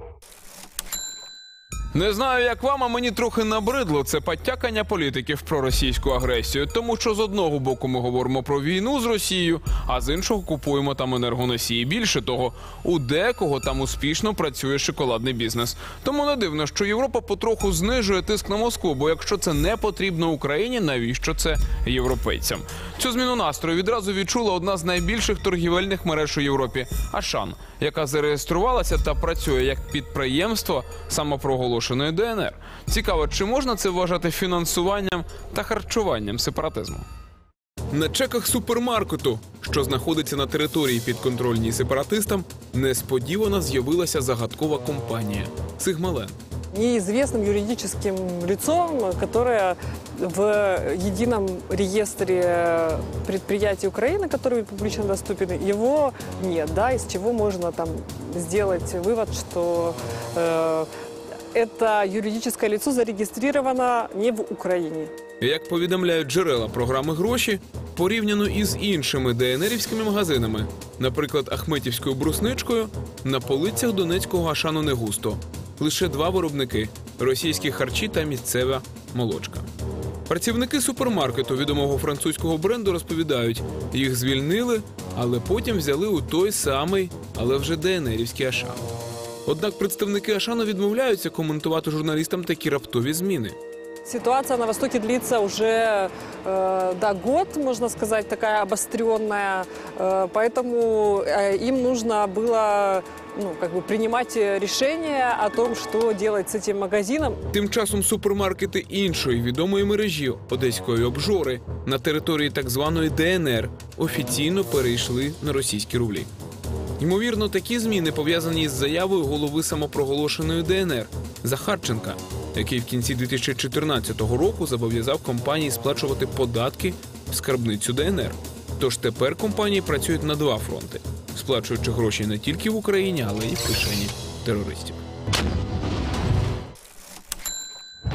you Не знаю, як вам, а мені трохи набридло це підтякання політиків про російську агресію, тому що з одного боку ми говоримо про війну з Росією, а з іншого купуємо там енергоносії. Більше того, у декого там успішно працює шоколадний бізнес. Тому не дивно, що Європа потроху знижує тиск на Москву, бо якщо це не потрібно Україні, навіщо це європейцям? Цю зміну настрою відразу відчула одна з найбільших торгівельних мереж у Європі Ашан, яка зареєструвалася та працює як підприємство самопроголошеної ДНР. Цікаво, чи можна це вважати фінансуванням та харчуванням сепаратизму? На чеках супермаркету, що знаходиться на території підконтрольній сепаратистам, несподівано з'явилася загадкова компанія Сигмален. неизвестным юридическим лицом, которое в едином реестре предприятий Украины, который публично доступен, его нет, да, из чего можно там сделать вывод, что э, это юридическое лицо зарегистрировано не в Украине. Як повідомляють джерела програми гроші, порівняно із іншими ДНРівськими магазинами, наприклад, Ахметівською брусничкою, на полицях Донецького Ашану не густо. Лише два виробники російські харчі та місцева молочка. Працівники супермаркету відомого французького бренду розповідають, їх звільнили, але потім взяли у той самий, але вже ДНРівський Ашан. Однак представники Ашану відмовляються коментувати журналістам такі раптові зміни. Ситуация на Востоке длится уже э, да, год, можно сказать, такая обостренная. Э, поэтому э, им нужно было ну, как бы принимать решение о том, что делать с этим магазином. Тим часом супермаркети іншої відомої мережі одеської обжори на території так званої ДНР офіційно перейшли на російські рублі. Ймовірно, такі зміни пов'язані із заявою голови самопроголошеної ДНР Захарченка, який в кінці 2014 року зобов'язав компанії сплачувати податки в скарбницю ДНР. Тож тепер компанії працюють на два фронти, сплачуючи гроші не тільки в Україні, але й в кишені терористів.